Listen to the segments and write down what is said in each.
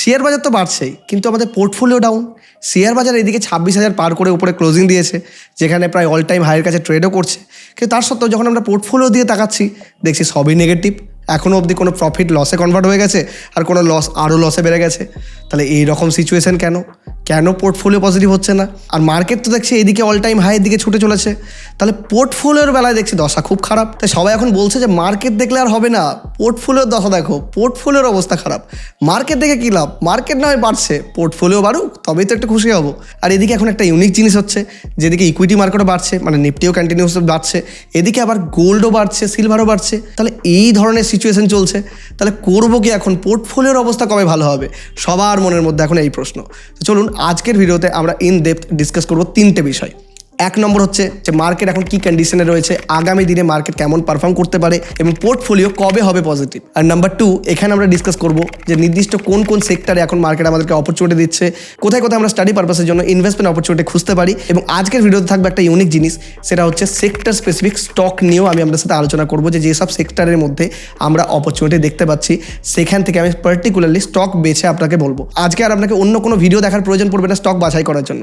Share বাজার তো বাড়ছেই, কিন্তু আমাদের পোর্টফোলিও ডাউন শেয়ার বাজার এদিকে ছাব্বিশ হাজার পার করে উপরে ক্লোজিং দিয়েছে, যেখানে প্রায় অল টাইম হাইয়ের কাছে ট্রেডও করছে। কিন্তু তার সত্ত্বেও যখন আমরা পোর্টফোলিও দিয়ে তাকাচ্ছি, দেখছি সবই নেগেটিভ এখনও অবধি কোনো প্রফিট লসে কনভার্ট হয়ে গেছে? আর কোনো লস আরও লসে বেড়ে গেছে? তাহলে এই রকম সিচুয়েশন কেন? কেন পোর্টফোলিও পজিটিভ হচ্ছে না? আর মার্কেট তো দেখছি এদিকে অল টাইম হাইয়ের দিকে ছুটে চলেছে। তাহলে পোর্টফোলিওর বেলায় দেখছি দশা খুব খারাপ। তাই সবাই এখন বলছে যে মার্কেট দেখলে আর হবে না। পোর্টফোলিওর দশা দেখো পোর্টফোলিওর অবস্থা খারাপ। মার্কেট দেখে কী লাভ? মার্কেট নয়, বাড়ছে। পোর্টফোলিও বাড়ুক, তবেই তো একটু খুশি হব। আর এদিকে এখন একটা ইউনিক জিনিস হচ্ছে, যেদিকে ইকুইটি মার্কেটও বাড়ছে মানে নিফটিও কন্টিনিউস বাড়ছে। এদিকে আবার গোল্ডও বাড়ছে সিলভারও বাড়ছে। তাহলে এই ধরনের সিচুয়েশন চলছে, তাহলে করব কি এখন? পোর্টফোলিওর অবস্থা কবে ভালো হবে? সবার মনের মধ্যে এখন এই প্রশ্ন। চলুন, আজকের ভিডিওতে আমরা ইন ডেপথ ডিসকাস করব তিনটে বিষয়। এক নম্বর হচ্ছে যে মার্কেট এখন কি কন্ডিশনে রয়েছে, আগামী দিনে মার্কেট কেমন পারফর্ম করতে পারে এবং পোর্টফোলিও কবে হবে পজিটিভ আর নাম্বার টু এখানে আমরা ডিসকাস করব যে নির্দিষ্ট কোন কোন সেক্টরে এখন মার্কেট আমাদেরকে অপরচুনিটি দিচ্ছে, কোথায় কোথায় আমরা স্টাডি পারপাসের জন্য ইনভেস্টমেন্ট অপরচুনিটি খুঁজতে পারি এবং আজকের ভিডিওতে থাকবে একটা ইউনিক জিনিস, সেটা হচ্ছে সেক্টর স্পেসিফিক স্টক নিয়েও আমি আপনার সাথে আলোচনা করব যে যেসব সেক্টরের মধ্যে আমরা অপরচুনিটি দেখতে পাচ্ছি, সেখান থেকে আমি পার্টিকুলারলি স্টক বেছে আপনাকে বলব। আজকে আর আপনাকে অন্য কোনো ভিডিও দেখার প্রয়োজন পড়বে না স্টক বাছাই করার জন্য।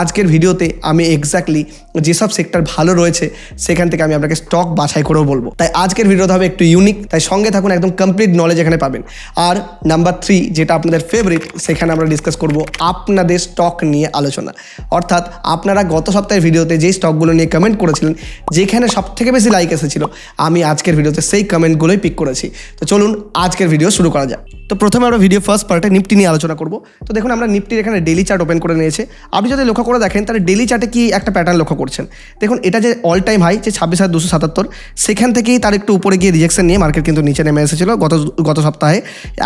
আজকের ভিডিওতে আমি এক্স্যাক্টলি যেসব সেক্টর ভালো রয়েছে, সেখান থেকে আমি আপনাকে স্টক বাছাই করেও বলব। তাই আজকের ভিডিওটা হবে একটু ইউনিক তাই সঙ্গে থাকুন, একদম কমপ্লিট নলেজ এখানে পাবেন। আর নাম্বার থ্রি যেটা আপনাদের ফেভারিট সেখানে আমরা ডিসকাস করব আপনাদের স্টক নিয়ে আলোচনা। অর্থাৎ আপনারা গত সপ্তাহের ভিডিওতে যেই স্টকগুলো নিয়ে কমেন্ট করেছিলেন, যেখানে সব থেকে বেশি লাইক এসেছিল, আমি আজকের ভিডিওতে সেই কমেন্টগুলোই পিক করেছি। তো চলুন আজকের ভিডিও শুরু করা যাক। তো প্রথমে আমরা ভিডিও ফার্স্ট পার্টে নিফটি নিয়ে আলোচনা করব। তো দেখুন, আমরা নিফটির এখানে ডেলি চার্ট ওপেন করে নিয়েছে। আপনি যদি লক্ষ্য করে দেখেন, তাহলে ডেলি চার্টে কি একটা প্যাটার্ন লক্ষ্য করছেন? দেখুন, এটা যে অল টাইম হাই যে ছাব্বিশ হাজার দুশো সাতাত্তর, সেখান থেকেই তার একটু উপরে গিয়ে রিজেকশন নিয়ে মার্কেট কিন্তু নিচে নেমে এসেছিল গত গত সপ্তাহে।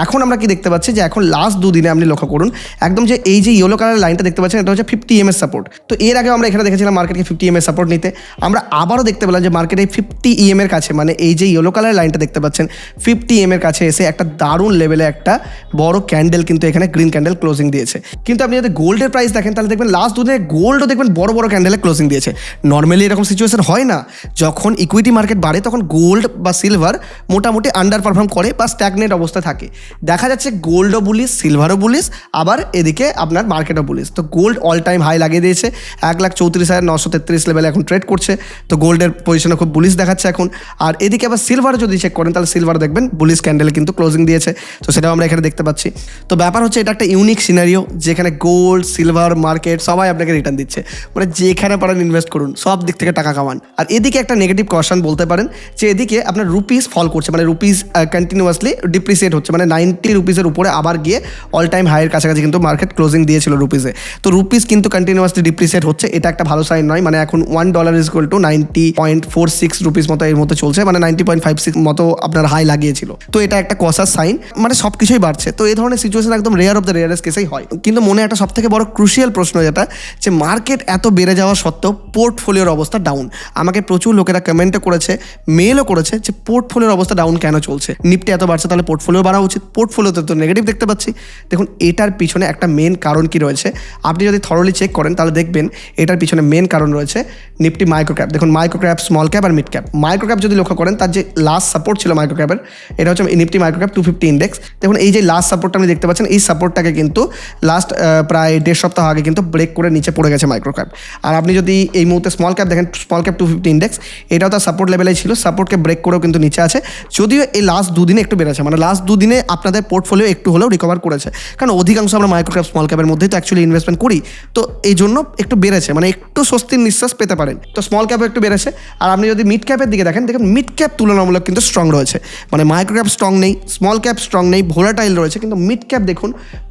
এখন আমরা কি দেখতে পাচ্ছি যে এখন লাস্ট দুদিনে আপনি লক্ষ্য করুন, একদম যে এই যে ইয়েলো কালার লাইনটা দেখতে পাচ্ছেন, এটা হচ্ছে ফিফটি এম সাপোর্ট তো এর আগে আমরা এখানে দেখেছিলাম মার্কেটকে ফিফটি এম সাপোর্ট নিতে। আমরা আবারও দেখতে পেলাম যে মার্কেটে ফিফটি ইএম এর কাছে মানে এই যে ইয়েলো কালার লাইনটা দেখতে পাচ্ছেন ফিফটি এম এর কাছে এসে একটা দারুণ লেভেলে একটা বড় ক্যান্ডেল কিন্তু এখানে গ্রিন ক্যান্ডেল ক্লোজিং দিয়েছে। কিন্তু আপনি যদি গোল্ডের প্রাইস দেখেন, তাহলে দেখবেন লাস্ট দুদিনে গোল্ডও দেখবেন বড় বড় ক্যান্ডেলে ক্লোজিং দিয়েছে। নর্মালি এরকম সিচুয়েশন হয় না। যখন ইকুইটি মার্কেট বাড়ে, তখন গোল্ড বা সিলভার মোটামুটি আন্ডার পারফর্ম করে বা স্ট্যাগনেট অবস্থায় থাকে। দেখা যাচ্ছে গোল্ডও বুলিশ সিলভারও বুলিশ আবার এদিকে আপনার মার্কেটও বুলিশ তো গোল্ড অল টাইম হাই লাগিয়ে দিয়েছে। এক লাখ চৌত্রিশ হাজার নশো তেত্রিশ লেভেলে এখন ট্রেড করছে। তো গোল্ডের পজিশনে খুব বুলিশ দেখাচ্ছে এখন। আর এদিকে আবার সিলভার যদি চেক করেন, তাহলে সিলভার দেখবেন বুলিশ ক্যান্ডেলে কিন্তু ক্লোজিং দিয়েছে। তো সেটাও আমরা এখানে দেখতে পাচ্ছি। তো ব্যাপার হচ্ছে এটা একটা ইউনিক সিনারিও যেখানে গোল্ড সিলভার মার্কেট সবাই আপনাকে রিটার্ন দিচ্ছে। মানে যেখানে পারেন ইনভেস্ট করুন, সব দিক থেকে টাকা কামান। আর এদিকে একটা নেগেটিভ কোয়েশন বলতে পারেন যে এদিকে আপনার রুপিস ফল করছে মানে রুপিস কন্টিনিউয়াসলি ডিপ্রিসিয়েট হচ্ছে। মানে নাইনটি রুপিসের উপরে আবার গিয়ে অল টাইম হাইয়ের কাছাকাছি কিন্তু মার্কেট ক্লোজিং দিয়েছিল রুপিসে তো রুপিস কিন্তু কন্টিনিউয়াসলি ডিপ্রিসিয়েট হচ্ছে, এটা একটা ভালো সাইন নয়। মানে এখন one dollar is equal to ninety point four six rupees মতো এর মতো চলছে। মানে নাইনটি পয়েন্ট ফাইভ সিক্স মতো আপনার হাই লাগিয়েছিল। তো এটা একটা কসার সাইন মানে সব কিছুই বাড়ছে। তো এই ধরনের সিচুয়েশন একদম রেয়ার অফ দ্য রেয়ারেস্ট কেসেই হয়। কিন্তু মনে একটা সব থেকে বড় ক্রুশিয়াল প্রশ্ন যেটা, যে মার্কেট এত বেড়ে যাওয়া সত্ত্বেও পোর্টফোলিওর অবস্থা ডাউন আমাকে প্রচুর লোকেরা কমেন্টও করেছে মেলও করেছে, যে পোর্টফোলিওর অবস্থা ডাউন কেন চলছে? নিফটি এত বাড়ছে, তাহলে পোর্টফোলিও বাড়া উচিত। পোর্টফোলিওতে তো নেগেটিভ দেখতে পাচ্ছি। দেখুন, এটার পিছনে একটা মেন কারণ কি রয়েছে? আপনি যদি থরলি চেক করেন, তাহলে দেখবেন এটার পিছনে মেন কারণ রয়েছে নিফটি মাইক্রো ক্যাপ দেখুন মাইক্রো ক্যাপ স্মল ক্যাপ আর মিড ক্যাপ মাইক্রো ক্যাপ যদি লক্ষ্য করেন, তার যে লাস্ট সাপোর্ট ছিল মাইক্রো ক্যাপের এটা হচ্ছে Nifty micro cap two fifty index দেখুন, এই যে লাস্ট সাপোর্টটা আপনি দেখতে পাচ্ছেন, এই সাপোর্টটাকে কিন্তু লাস্ট প্রায় দেড় সপ্তাহ আগে কিন্তু ব্রেক করে নিচে পড়ে গেছে মাইক্রো ক্যাপ আর আপনি যদি এই মুহূর্তে স্মল ক্যাপ দেখেন small cap two fifty index এটাও তার সাপোর্ট লেভেলেই ছিল সাপোর্টকে ব্রেক করেও কিন্তু নিচে আছে। যদিও এই লাস্ট দুদিনে একটু বেড়েছে মানে লাস্ট দুদিনে আপনাদের পোর্টফোলিও একটু হলেও রিকভার করেছে। কারণ অধিকাংশ আমরা মাইক্রো ক্যাপ স্মল ক্যাপের মধ্যেই তো অ্যাকচুয়ালি ইনভেস্টমেন্ট করি। তো এই জন্য একটু বেড়েছে মানে একটু স্বস্তির নিঃশ্বাস পেতে পারেন। তো স্মল ক্যাপও একটু বেড়েছে। আর আপনি যদি মিড ক্যাপের দিকে দেখেন দেখেন মিড ক্যাপ তুলনামূলক কিন্তু স্ট্রং রয়েছে। মানে মাইক্রো ক্যাপ স্ট্রং নেই স্মল ক্যাপ স্ট্রং নেই ভোলাটাইল রয়েছে কিন্তু মিড ক্যাপ দেখুন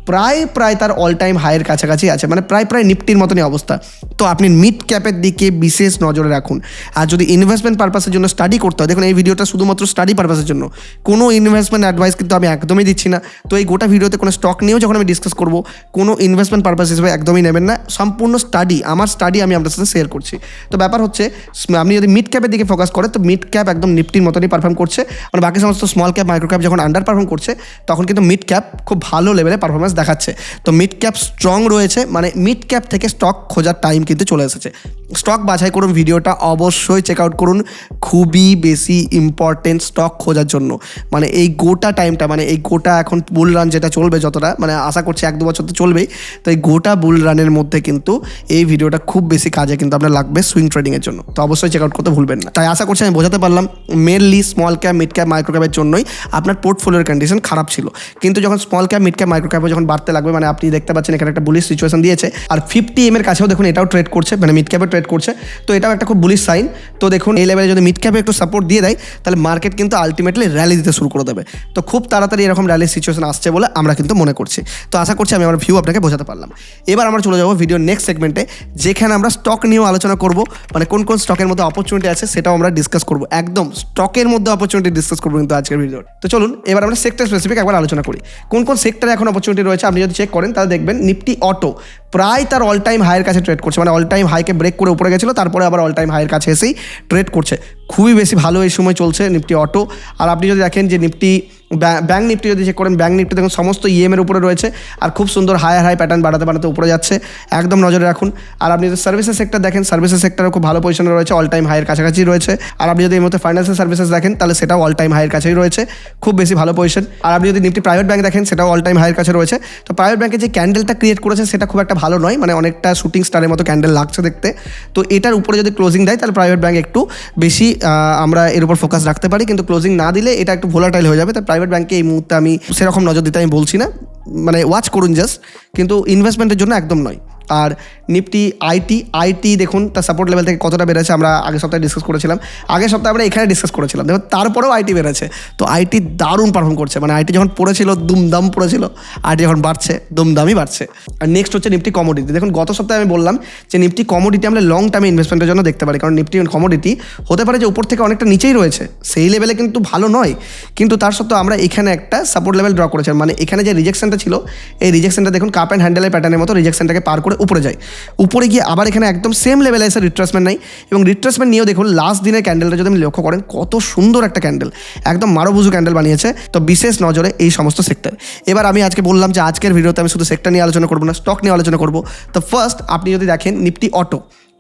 প্রায় প্রায় তার অল টাইম হাইয়ের কাছাকাছি আছে। মানে প্রায় প্রায় নিফটির মতনই অবস্থা। তো আপনি মিড ক্যাপের দিকে বিশেষ নজরে রাখুন। আর যদি ইনভেস্টমেন্ট পারপাসের জন্য স্টাডি করতে হয়, দেখুন এই ভিডিওটা শুধুমাত্র স্টাডি পারপাসের জন্য। কোনো ইনভেস্টমেন্ট অ্যাডভাইস কিন্তু আমি একদমই দিচ্ছি না। তো এই গোটা ভিডিওতে কোনো স্টক নিয়েও যখন আমি ডিসকাস করব, কোনো ইনভেস্টমেন্ট পারপাস হিসেবে একদমই নেবেন না। সম্পূর্ণ স্টাডি আমার স্টাডি আমি আপনার সাথে শেয়ার করছি। তো ব্যাপার হচ্ছে আপনি যদি মিড ক্যাপের দিকে ফোকাস করেন, তো মিড ক্যাপ একদম নিফটির মতনই পারফর্ম করছে। আর বাকি সমস্ত স্মল ক্যাপ মাইক্রো ক্যাপ যখন আন্ডার পারফর্ম করছে, তখন কিন্তু মিড ক্যাপ খুব ভালো লেভেলে পারফরমেন্স দেখাচ্ছে। তো মিড ক্যাপ স্ট্রং রয়েছে মানে মিড ক্যাপ থেকে স্টক খোঁজার টাইম কিন্তু চলে এসেছে। স্টক বাছাই করুন ভিডিওটা, অবশ্যই চেক আউট করুন খুবই বেশি ইম্পর্টেন্ট স্টক খোঁজার জন্য। মানে এই গোটা টাইমটা মানে এই গোটা এখন বুল রান যেটা চলবে যতটা মানে আশা করছি এক দু বছর তো চলবেই, তো এই গোটা বুল রানের মধ্যে কিন্তু এই ভিডিওটা খুব বেশি কাজে কিন্তু আপনার লাগবে সুইং ট্রেডিংয়ের জন্য। তো অবশ্যই চেক আউট করতে ভুলবেন না। তাই আশা করছি আমি বোঝাতে পারলাম mainly small cap mid cap micro ক্যাপের জন্যই আপনার পোর্টফোলিওর কন্ডিশন খারাপ ছিল। কিন্তু যখন small cap mid cap micro ক্যাপে যখন বাড়তে লাগবে মানে আপনি দেখতে পাচ্ছেন এখানে একটা বুলিশ সিচুয়েশন দিয়েছে। আর ফিফটি এম এর কাছেও দেখুন এটাও ট্রেড করছে মানে মিড ক্যাপে ট্রেড করছে। তো এটাও একটা খুব বুলিশ সাইন তো দেখুন, এই লেভেলে যদি মিড ক্যাপে একটু সাপোর্ট দিয়ে দেয়, তাহলে মার্কেট কিন্তু আলটিমেটলি র্যালি দিতে শুরু করে দেবে। তো খুব তাড়াতাড়ি এরকম র্যালির সিচুয়েশন আসছে বলে আমরা কিন্তু মনে করছি। তো আশা করছি আমি আমার ভিউ আপনাকে বোঝাতে পারলাম। এবার আমরা চলে যাব ভিডিও নেক্সট সেগমেন্টে যেখানে আমরা স্টক নিয়েও আলোচনা করব মানে কোন কোন স্টকের মধ্যে অপরচুনিটি আছে সেটাও আমরা ডিসকাস করব। একদম স্টকের মধ্যে অপরচুনিটি ডিসকাস করব কিন্তু আজকের ভিডিও তো চলুন, এবার আমরা সেক্টর স্পেসিফিক একবার আলোচনা করি। কোন কোন সেক্টরে এখন অপরচুনিটি রয়েছে আপনি যদি চেক করেন তাহলে দেখবেন নিফটি অটো প্রায় তার অল টাইম হাইয়ের কাছে ট্রেড করছে। মানে অল টাইম হাইকে ব্রেক করে উপরে গেছিল, তারপরে আবার অল টাইম হাইয়ের কাছে এসেই ট্রেড করছে। খুবই বেশি ভালো এই সময় চলছে নিফটি অটো আর আপনি যদি দেখেন যে নিফটি ব্যাঙ্ক নিফটি যদি চেক করেন ব্যাঙ্ক নিফটি দেখুন সমস্ত ইএমের উপরে রয়েছে আর খুব সুন্দর হায়ার হাই প্যাটার্ন বাড়াতে বাড়াতে উপরে যাচ্ছে। একদম নজরে রাখুন। আর আপনি যদি সার্ভিসেস সেক্টর দেখেন সার্ভিসেস সেক্টরও খুব ভালো পজিশনে রয়েছে অল টাইম হাইয়ের কাছাকাছি রয়েছে। আর আপনি যদি এই মধ্যে ফাইন্যান্সিয়াল সার্ভিসেস দেখেন, তাহলে সেটাও অল টাইম হাইয়ের কাছেই রয়েছে। খুব বেশি ভালো পজিশন আর আপনি যদি নিফটি প্রাইভেট ব্যাঙ্ক দেখেন, সেটাও অল টাইম হাইয়ের কাছে রয়েছে। তো প্রাইভেট ব্যাঙ্কে যে ক্যান্ডেলটা ক্রিয়েট করেছে, সেটা খুব একটা ভালো নয় মানে অনেকটা শুটিং স্টারের মতো ক্যান্ডেল লাগছে দেখতে। তো এটার উপরে যদি ক্লোজিং দেয়, তাহলে প্রাইভেট ব্যাঙ্ক একটু বেশি আমরা এর উপর ফোকাস রাখতে পারি। কিন্তু ক্লোজিং না দিলে এটা একটু ভোলাটাইল হয়ে যাবে। তাই প্রাইভেট ব্যাঙ্কে এই মুহূর্তে আমি সেরকম নজর দিতে আমি বলছি না। মানে ওয়াচ করুন জাস্ট কিন্তু ইনভেস্টমেন্টের জন্য একদম নয়। আর নিফটি আইটি আইটি দেখুন, তার সাপোর্ট লেভেল থেকে কতটা বেড়েছে আমরা আগের সপ্তাহে ডিসকাস করেছিলাম। আগের সপ্তাহে আমরা এখানে ডিসকাস করেছিলাম। দেখুন, তারপরেও আইটি বেড়েছে। তো আইটি দারুণ পারফর্ম করছে। মানে আইটি যখন পড়েছিল, দুমদাম পড়েছিল আইটি যখন বাড়ছে, দুমদামই বাড়ছে। আর নেক্সট হচ্ছে নিফটি কমোডিটি দেখুন, গত সপ্তাহে আমি বললাম যে নিফটি কমোডিটি আমরা লং টার্মে ইনভেস্টমেন্টের জন্য দেখতে পারি। কারণ নিফটি কমোডিটি হতে পারে যে উপর থেকে অনেকটা নিচেই রয়েছে। সেই লেভেলে কিন্তু ভালো নয়। কিন্তু তার সত্ত্বেও আমরা এখানে একটা সাপোর্ট লেভেল ড্র করেছিলাম। মানে এখানে যে রিজেকশনটা ছিল, এই রিজেকশনটা দেখুন কাপ অ্যান্ড হ্যান্ডেলের প্যাটার্নের মতো রিজেকশনটাকে পার করে উপরে যায়। উপরে গিয়ে আবার এখানে একদম সেম লেভেলে এসে রিট্রেসমেন্ট নাই এবং রিট্রেসমেন্ট নিয়েও দেখুন লাস্ট দিনের ক্যান্ডেলটা যদি আপনি লক্ষ্য করেন, কত সুন্দর একটা ক্যান্ডেল একদম মারোবুজু ক্যান্ডেল বানিয়েছে। তো বিশেষ নজরে এই সমস্ত সেক্টর এবার আমি আজকে বললাম যে আজকের ভিডিওতে আমি শুধু সেক্টর নিয়ে আলোচনা করব না স্টক নিয়ে আলোচনা করব। তো ফার্স্ট আপনি যদি দেখেন নিফটি অটো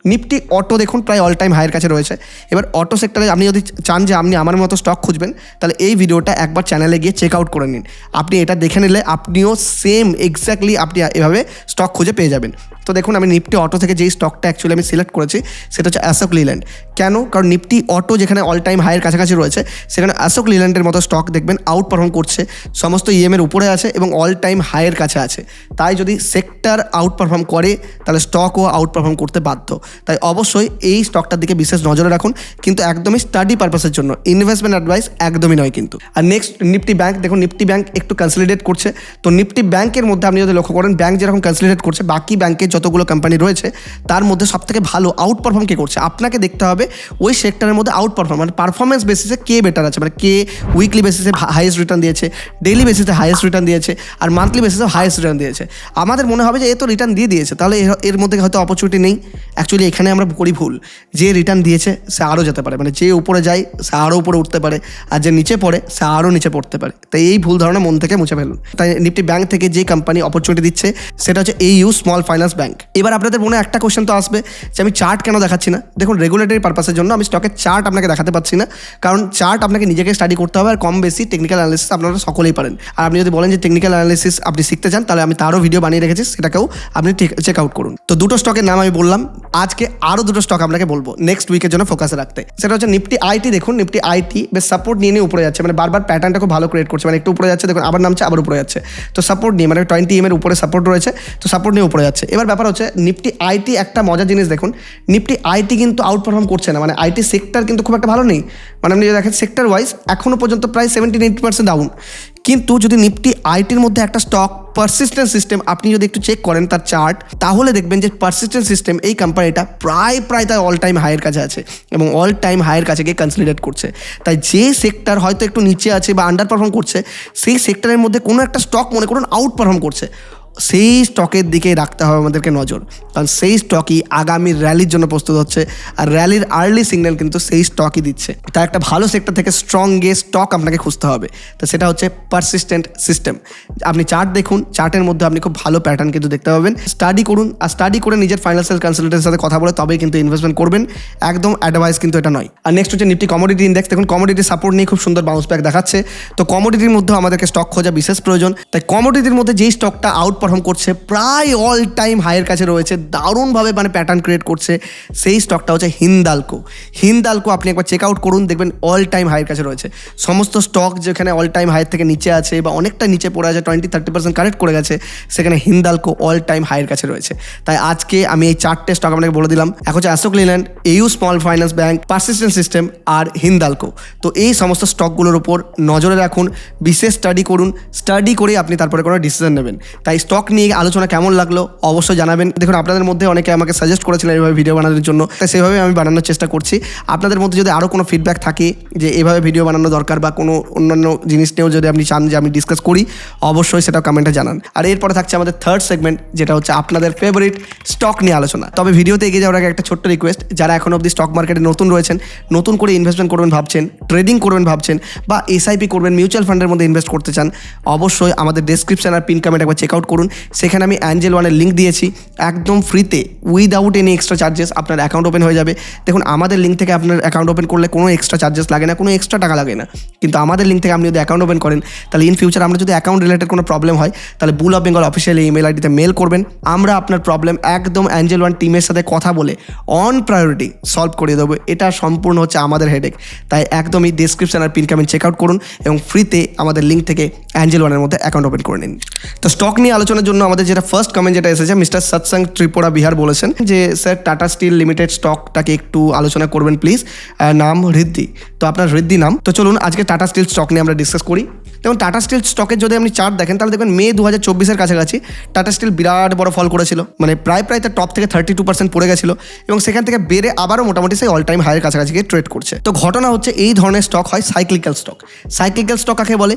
নিফটি অটো দেখুন প্রায় অল টাইম হাইয়ের কাছে রয়েছে। এবার অটো সেক্টরে আপনি যদি চান যে আপনি আমার মতো স্টক খুঁজবেন, তাহলে এই ভিডিওটা একবার চ্যানেলে গিয়ে চেক আউট করে নিন। আপনি এটা দেখে নিলে আপনিও সেম এক্স্যাক্টলি আপনি এভাবে স্টক খুঁজে পেয়ে যাবেন। তো দেখুন, আমি নিফটি অটো থেকে যেই স্টকটা অ্যাকচুয়ালি আমি সিলেক্ট করেছি, সেটা হচ্ছে অ্যাসক লিল্যান্ড কেন? কারণ নিফটি অটো যেখানে অল টাইম হাইয়ের কাছাকাছি রয়েছে, সেখানে অ্যাসক লিল্যান্ডের মতো স্টক দেখবেন আউট পারফর্ম করছে, সমস্ত ইএমের উপরে আছে এবং অল টাইম হাইয়ের কাছে আছে। তাই যদি সেক্টর আউট পারফর্ম করে, তাহলে স্টকও আউট পারফর্ম করতে বাধ্য। তাই অবশ্যই এই স্টকটার দিকে বিশেষ নজরে রাখুন, কিন্তু একদমই স্টাডি পারপাসের জন্য ইনভেস্টমেন্ট অ্যাডভাইস একদমই নয় কিন্তু। আর নেক্সট নিফটি ব্যাংক দেখুন নিফটি ব্যাংক একটু কনসলিডেট করছে। তো নিফটি ব্যাংকের মধ্যে আপনি যদি লক্ষ্য করেন ব্যাংক যেরকম কনসলিডেট করছে, বাকি ব্যাংকের যতগুলো কোম্পানি রয়েছে, তার মধ্যে সব থেকে ভালো আউট পারফর্ম কে করছে? আপনাকে দেখতে হবে ওই সেক্টরের মধ্যে আউট পারফর্ম মানে পারফরমেন্স বেসিসে কে বেটার আছে? মানে কে উইকলি বেসিসে হাইয়েস্ট রিটার্ন দিয়েছে ডেইলি বেসিসে হাইয়েস্ট রিটার্ন দিয়েছে, আর মান্থলি বেসিসে হাইয়েস্ট রিটার্ন দিয়েছে। আমাদের মনে হবে যে এ তো রিটার্ন দিয়ে দিয়েছে, তাহলে এর- এর মধ্যে হয়তো অপরচুনিটি নেই। অ্যাকচুয়ালি এখানে আমরা করি ভুল। যে রিটার্ন দিয়েছে, সে আরও যেতে পারে। মানে যে উপরে যায়, সে আরও উপরে উঠতে পারে, আর যে নিচে পড়ে, সে আরও নিচে পড়তে পারে। তাই এই ভুল ধারণা মন থেকে মুছে ফেলুন। তাই নিফটি ব্যাংক থেকে যে কোম্পানি অপরচুনিটি দিচ্ছে, সেটা হচ্ছে এই ইউ স্মল ফাইন্যান্স ব্যাংক এবার আপনাদের মনে একটা কোশ্চেন তো আসবে যে আমি চার্ট কেন দেখাচ্ছি না? দেখুন রেগুলেটরি পারপাসের জন্য আমি স্টকের চার্ট আপনাকে দেখাতে পাচ্ছি না। কারণ চার্ট আপনাকে নিজেকে স্টাডি করতে হবে আর কম বেশি টেকনিক্যাল অ্যানালিসিস আপনারা সকলেই পারেন। আর আপনি যদি বলেন যে টেকনিক্যাল অ্যানালিসিস আপনি শিখতে চান, তাহলে আমি তারও ভিডিও বানিয়ে রেখেছি, সেটাকেও আপনি চেক আউট করুন। তো দুটো স্টকের নাম আমি বললাম। আজকে আরও দুটো স্টক আপনাকে বলব নেক্সট উইকের জন্য ফোকাসে রাখতে। সেটা হচ্ছে নিফটি আইটি দেখুন নিফটি আইটি বেশ সাপোর্ট নিয়ে নিয়ে উপরে যাচ্ছে। মানে বারবার প্যাটার্নটা খুব ভালো ক্রিয়েট করছে। মানে একটু উপরে যাচ্ছে, দেখুন, আবার নামছে, আবার উপরে যাচ্ছে। তো সাপোর্ট নিয়ে মানে টোয়েন্টি এম এর উপরে সাপোর্ট রয়েছে। তো সাপোর্ট নিয়ে উপরে যাচ্ছে। এবার ব্যাপার হচ্ছে নিফটি আইটি একটা মজার জিনিস দেখুন। নিফটি আইটি কিন্তু আউট পারফর্ম করছে না। মানে আইটি সেক্টর কিন্তু খুব একটা ভালো নেই। মানে আপনি যদি দেখেন সেক্টর ওয়াইজ এখনও পর্যন্ত প্রায় সেভেন্টিন এইট পার্সেন্ট ডাউন কিন্তু যদি নিফটি আইটির মধ্যে একটা স্টক পারসিস্টেন্ট সিস্টেম আপনি যদি একটু চেক করেন তার চার্ট তাহলে দেখবেন যে পারসিস্টেন্ট সিস্টেম এই কোম্পানিটা প্রায় প্রায় তার অল টাইম হাইয়ের কাছে আছে এবং অল টাইম হাইয়ের কাছে গিয়ে কনসলিডেট করছে। তাই যে সেক্টর হয়তো একটু নিচে আছে বা আন্ডার পারফর্ম করছে, সেই সেক্টরের মধ্যে কোনো একটা স্টক মনে করুন আউট পারফর্ম করছে। সেই স্টকের দিকে রাখতে হবে আমাদেরকে নজর। কারণ সেই স্টকই আগামী র্যালির জন্য প্রস্তুত হচ্ছে। আর র্যালির আর্লি সিগন্যাল কিন্তু সেই স্টকই দিচ্ছে। তাই একটা ভালো সেক্টর থেকে স্ট্রং স্ট্রংগে স্টক আপনাকে খুঁজতে হবে। তো সেটা হচ্ছে পারসিস্টেন্ট সিস্টেম আপনি চার্ট দেখুন চার্টের মধ্যে আপনি খুব ভালো প্যাটার্ন কিন্তু দেখতে পাবেন। স্টাডি করুন, আর স্টাডি করে নিজের ফাইন্যান্সিয়াল কনসালটেন্টের সাথে কথা বলে তবেই কিন্তু ইনভেস্টমেন্ট করবেন। একদম অ্যাডভাইস কিন্তু এটা নয়। আর নেক্সট হচ্ছে নিফটি কমোডিটি ইন্ডেক্স দেখুন কমোডিটি সাপোর্ট নিয়ে খুব সুন্দর বাউন্স ব্যাক দেখাচ্ছে। তো কমোডিটির মধ্যে আমাদেরকে স্টক খোঁজা বিশেষ প্রয়োজন। তাই কমোডিটির মধ্যে যেই স্টকটা আউট পারফর্ম করছে, প্রায় অল টাইম হাইয়ের কাছে রয়েছে, দারুণভাবে মানে প্যাটার্ন ক্রিয়েট করছে, সেই স্টকটা হচ্ছে হিন্দালকো। হিন্দালকো আপনি একবার চেক আউট করুন, দেখবেন অল টাইম হাইয়ের কাছে রয়েছে। সমস্ত স্টক যেখানে অল টাইম হাইয়ের থেকে নিচে আছে বা অনেকটা নিচে পড়ে আছে টোয়েন্টি থার্টি পার্সেন্ট কারেক্ট করে গেছে, সেখানে হিন্দালকো অল টাইম হাইয়ের কাছে রয়েছে। তাই আজকে আমি এই চারটে স্টক আপনাকে বলে দিলাম। এক হচ্ছে Ashok Leyland U small finance bank Persistent system আর হিন্দালকো। তো এই সমস্ত স্টকগুলোর উপর নজরে রাখুন, বিশেষ স্টাডি করুন স্টাডি করে আপনি তারপরে কোনো ডিসিশন নেবেন। তাই স্টক নিয়ে আলোচনা কেমন লাগল অবশ্যই জানাবেন। দেখুন, আপনাদের মধ্যে অনেকে আমাকে সাজেস্ট করেছিলেন এইভাবে ভিডিও বানানোর জন্য, তাই সেভাবে আমি বানানোর চেষ্টা করছি। আপনাদের মধ্যে যদি আরও কোনো ফিডব্যাক থাকে যে এভাবে ভিডিও বানানো দরকার বা কোনো অন্যান্য জিনিস নিয়েও যদি আপনি চান যে আমি ডিসকাস করি, অবশ্যই সেটা কমেন্টে জানান। আর এরপরে থাকছে আমাদের থার্ড সেগমেন্ট যেটা হচ্ছে আপনাদের ফেভারিট স্টক নিয়ে আলোচনা। তবে ভিডিওতে এগিয়ে যাওয়ার আগে একটা ছোট্ট রিকোয়েস্ট যারা এখন অবধি স্টক মার্কেটে নতুন রয়েছেন, নতুন করে ইনভেস্টমেন্ট করবেন ভাবছেন ট্রেডিং করবেন ভাবছেন, বা এসআইপি করবেন মিউচুয়াল ফান্ডের মধ্যে ইনভেস্ট করতে চান, অবশ্যই আমাদের ডেসক্রিপশন আর পিন কমেন্ট একবার চেক আউট করুন। সেখানে আমি অ্যাঞ্জেল ওয়ানের লিঙ্ক দিয়েছি। একদম ফ্রিতে উইদাউট এনি এক্সট্রা চার্জেস আপনার অ্যাকাউন্ট ওপেন হয়ে যাবে। দেখুন, আমাদের লিঙ্ক থেকে আপনার অ্যাকাউন্ট ওপেন করলে কোনো এক্সট্রা চার্জেস লাগে না, কোনো এক্সট্রা টাকা লাগে না। কিন্তু আমাদের লিঙ্ক থেকে আপনি যদি অ্যাকাউন্ট ওপেন করেন, তাহলে ইন ফিউচার আমরা যদি অ্যাকাউন্ট রিলেটেড কোনো প্রবলেম হয়, তাহলে bull of Bengal official email আইডিতে মেল করবেন। আমরা আপনার প্রবলেম একদম অ্যাঞ্জেল ওয়ান টিমের সাথে কথা বলে অন প্রায়োরিটি সলভ করে দেবো। এটা সম্পূর্ণ হচ্ছে আমাদের হেডেক তাই একদমই ডিসক্রিপশন আর পিন কামেন্ট চেক আউট করুন এবং ফ্রিতে আমাদের লিঙ্ক থেকে অ্যাঞ্জেল ওয়ানের মধ্যে অ্যাকাউন্ট ওপেন করে নিন। তো স্টক নিয়ে আলোচনার জন্য আমাদের যেটা ফার্স্ট কমেন্ট যেটা এসেছে মিস্টার সৎসং ত্রিপুরা বিহার বলেছেন যে স্যার টাটা স্টিল লিমিটেড স্টকটাকে একটু আলোচনা করবেন প্লিজ নাম ঋদ্ধি তো আপনার ঋদ্ধি নাম। তো চলুন, আজকে টাটা স্টিল স্টক নিয়ে আমরা ডিসকাস করি। যেমন টাটা স্টিল স্টকের যদি আপনি চার্ট দেখেন, তাহলে দেখবেন মে দু হাজার চব্বিশের কাছাকাছি টাটা স্টিল বিরাট বড় ফল করেছিল। মানে প্রায় প্রায় তার টপ থেকে থার্টি টু পার্সেন্ট পড়ে গেছিল এবং সেখান থেকে বেড়ে আবারও মোটামুটি সেই অল টাইম হাইয়ের কাছাকাছি গিয়ে ট্রেড করছে। তো ঘটনা হচ্ছে এই ধরনের স্টক হয় সাইক্লিক্যাল স্টক সাইক্লিক্যাল স্টক কাকে বলে?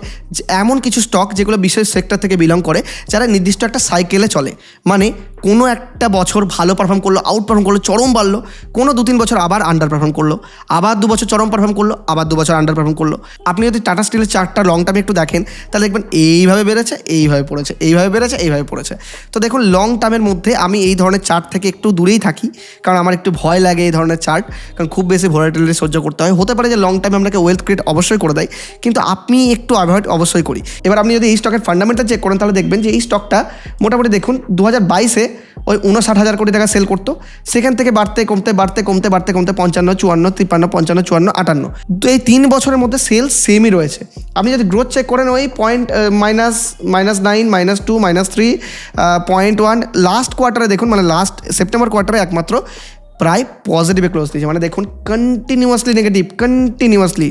এমন কিছু স্টক যেগুলো বিশেষ সেক্টর থেকে বিলং করে, যারা নির্দিষ্ট একটা সাইকেলে চলে। মানে কোনো একটা বছর ভালো পারফর্ম করল আউট পারফর্ম করল, চরম বাড়লো, কোনো দু তিন বছর আবার আন্ডার পারফর্ম করল, আবার দু বছর চরম পারফর্ম করল, আবার দু বছর আন্ডার পারফর্ম করল। আপনি যদি টাটা স্টিলের চার্টটা লং টার্মে একটু দেখেন, তাহলে দেখবেন এইভাবে বেড়েছে, এইভাবে পড়েছে, এইভাবে বেড়েছে, এইভাবে পড়েছে। তো দেখুন লং টার্মের মধ্যে আমি এই ধরনের চার্ট থেকে একটু দূরেই থাকি, কারণ আমার একটু ভয় লাগে এই ধরনের চার্ট কারণ খুব বেশি ভোলাটিলিটি সহ্য করতে হয়। হতে পারে যে লং টার্মে আপনাকে ওয়েলথ ক্রিয়েট অবশ্যই করে দেয়, কিন্তু আপনি একটু অ্যাভয়েড অবশ্যই করি। এবার আপনি যদি এই স্টকের ফান্ডামেন্টাল চেক করেন, তাহলে দেখবেন যে এই স্টকটা মোটামুটি দেখুন দু হাজার বাইশে ওই উনষাট হাজার কোটি টাকা সেল করতো। সেখান থেকে বাড়তে, কমতে বাড়তে কমতে বাড়তে, কমতে পঞ্চান্ন, চুয়ান্ন, তিপ্পান্ন, পঞ্চান্ন, চুয়ান্ন, আটান্ন। তো এই তিন বছরের মধ্যে সেল সেমই রয়েছে। আপনি যদি গ্রোথ চেক করেন ওই point minus minus nine minus two minus three point one last কোয়ার্টারে দেখুন মানে লাস্ট সেপ্টেম্বর কোয়ার্টারে একমাত্র প্রায় পজিটিভে ক্লোজ দিয়েছে। মানে দেখুন কন্টিনিউয়াসলি নেগেটিভ কন্টিনিউয়াসলি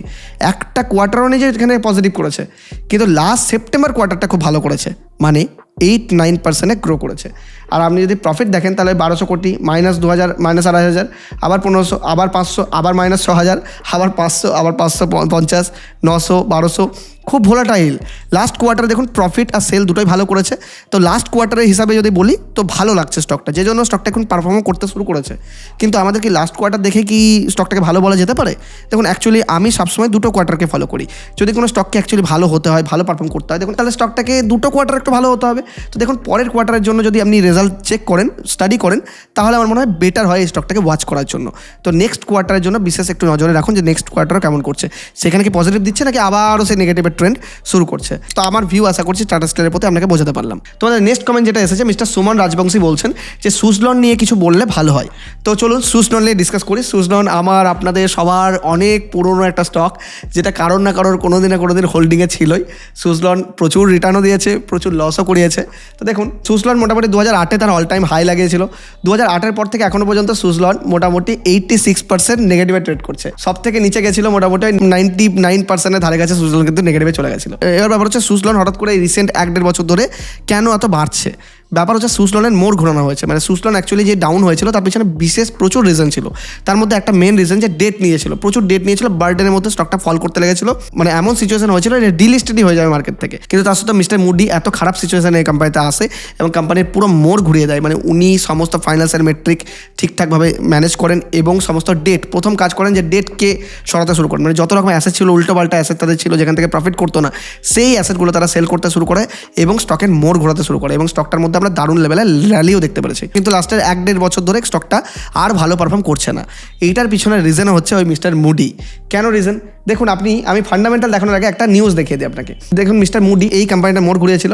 একটা কোয়ার্টারও নেই যে এখানে পজিটিভ করেছে। কিন্তু লাস্ট সেপ্টেম্বর কোয়ার্টারটা খুব ভালো করেছে। মানে এইট নাইন পার্সেন্টে গ্রো করেছে। আর আপনি যদি প্রফিট দেখেন, তাহলে বারোশো কোটি মাইনাস দু হাজার মাইনাস আড়াই হাজার, আবার পনেরোশো, আবার পাঁচশো, আবার মাইনাস ছ হাজার আবার পাঁচশো আবার পাঁচশো পঞ্চাশ, নশো, বারোশো খুব ভোলাটাইল। লাস্ট কোয়ার্টারে দেখুন প্রফিট আর সেল দুটোই ভালো করেছে। তো লাস্ট কোয়ার্টারের হিসাবে যদি বলি, তো ভালো লাগছে স্টকটা যে জন্য স্টকটা এখন পারফর্ম করতে শুরু করেছে। কিন্তু আমাদের কি লাস্ট কোয়ার্টার দেখে কি স্টকটাকে ভালো বলা যেতে পারে? দেখুন অ্যাকচুয়ালি আমি সবসময় দুটো কোয়ার্টারকে ফলো করি। যদি কোনো স্টককে অ্যাকচুয়ালি ভালো হতে হয়, ভালো পারফর্ম করতে হয়, দেখুন তাহলে স্টকটাকে দুটো কোয়ার্টার একটু ভালো হতে হবে। তো দেখুন, পরের কোয়ার্টারের জন্য যদি আপনি রেজাল্ট চেক করেন স্টাডি করেন, তাহলে আমার মনে হয় বেটার হয় এই স্টকটাকে ওয়াচ করার জন্য। তো নেক্সট কোয়ার্টারের জন্য বিশেষ একটু নজরে রাখুন যে নেক্সট কোয়ার্টার কেমন করছে। সেখানে কি পজিটিভ দিচ্ছে নাকি আবারও সেই নেগেটিভের ট্রেন্ড শুরু করছে। তো আমার ভিউ আশা করছি টাটা স্টিলের প্রতি আপনাকে বোঝাতে পারলাম। তোমাদের নেক্সট কমেন্ট যেটা এসেছে মিস্টার সুমন রাজবংশী বলছেন যে, সুজলন নিয়ে কিছু বললে ভালো হয়। তো চলুন সুজলন নিয়ে ডিসকাস করি। সুজলন আমার আপনাদের সবার অনেক পুরনো একটা স্টক যেটা কারোর না কারোর কোনো দিন না কোনো দিন হোল্ডিংয়ে ছিলই। সুজলন প্রচুর রিটার্নও দিয়েছে, প্রচুর লসও করিয়েছে। তো দেখুন, সুজলন মোটামুটি দু হাজার আটে তার অল টাইম হাই লাগিয়েছিল। দু হাজার আটের পর থেকে এখনও পর্যন্ত সুজলন মোটামুটি এইটটি সিক্স পার্সেন্ট নেগেটিভে ট্রেড করছে। সব থেকে নিচে গেছিল মোটামুটি নাইনটি নাইন পার্সেন্টের ধারে গেছে সুজলন, কিন্তু নেগেটিভে চলে গেছিল। এবার ব্যাপার হচ্ছে সুসলন হঠাৎ করে রিসেন্ট এক দেড় বছর ধরে কেন এত বাড়ছে? ব্যাপার হচ্ছে সুসলনের মোড় ঘোরানো হয়েছে। মানে সুসলন অ্যাকচুয়ালি যে ডাউন হয়েছিল, তার পিছনে বিশেষ প্রচুর রিজন ছিল। তার মধ্যে একটা মেন রিজন যে ডেট নিয়েছিল। প্রচুর ডেট নিয়েছিল বার্ডেনের মধ্যে স্টকটা ফল করতে লেগেছিল। মানে এমন সিচুয়েশন হয়েছিল যে ডিলিস্টেডই হয়ে যাবে মার্কেট থেকে। কিন্তু তার সাথে মিস্টার মুডি এত খারাপ সিচুয়েশনে এই কোম্পানিতে আসে এবং কোম্পানির পুরো মোড় ঘুরিয়ে দেয়। মানে উনি সমস্ত ফাইন্যান্সিয়াল মেট্রিক ঠিকঠাকভাবে ম্যানেজ করেন এবং সমস্ত ডেট প্রথম কাজ করেন যে ডেটকে সরাতে শুরু করেন। মানে যত রকম অ্যাসেট ছিল উল্টো পাল্টা অ্যাসেট তাদের ছিল, যেখান থেকে প্রফিট করতো না, সেই অ্যাসেটগুলো তারা সেল করতে শুরু করে এবং স্টকের মোড় ঘোরাতে শুরু করে এবং স্টকটার মধ্যে আমরা দারুণ লেভেলে র্যালিও দেখতে পেরেছি। কিন্তু লাস্টের এক দেড় বছর ধরে স্টকটা আর ভালো পারফর্ম করছে না। এইটার পিছনে রিজন হচ্ছে ওই মিস্টার মুডি কেন রিজন দেখুন, আপনি, আমি ফান্ডামেন্টাল দেখানোর আগে একটা নিউজ দেখিয়ে দিই আপনাকে। দেখুন মিস্টার মুডি এই কোম্পানিটা মোড় ঘুরিয়েছিল।